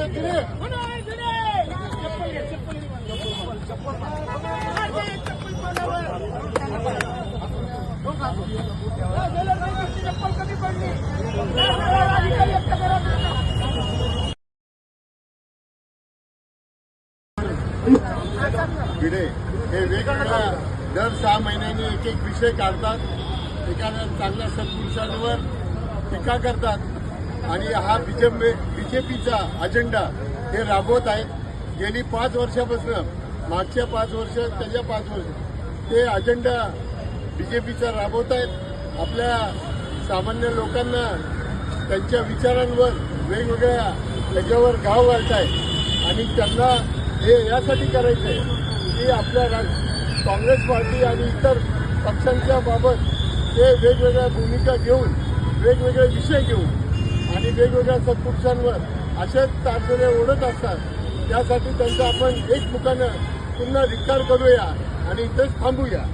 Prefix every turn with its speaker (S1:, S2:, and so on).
S1: हे वेगवेगळ्या दर सहा महिन्यांनी एक एक विषय काढतात. एखाद्या चांगल्या सत्पुरुषांवर टीका करतात. आणि हा बीजेपी बीजेपीचा अजेंडा हे राबवत आहेत. गेली पाच वर्षापासून मागच्या पाच वर्ष त्याच्या पाच वर्ष ते अजेंडा बीजेपीचा राबवत आहेत. आपल्या सामान्य लोकांना त्यांच्या विचारांवर वेगवेगळ्या त्याच्यावर गाव घालत आहेत आणि त्यांना हे यासाठी करायचं आहे की आपल्या काँग्रेस पार्टी आणि इतर पक्षांच्या बाबत ते वेगवेगळ्या भूमिका घेऊन वेगवेगळे विषय घेऊन आणि वेगवेगळ्या सत्पुरुषांवर असेच तारतडे ओढत असतात. त्यासाठी त्यांचा आपण एकमुखानं पुन्हा धिक्कार करूया आणि इथेच थांबूया.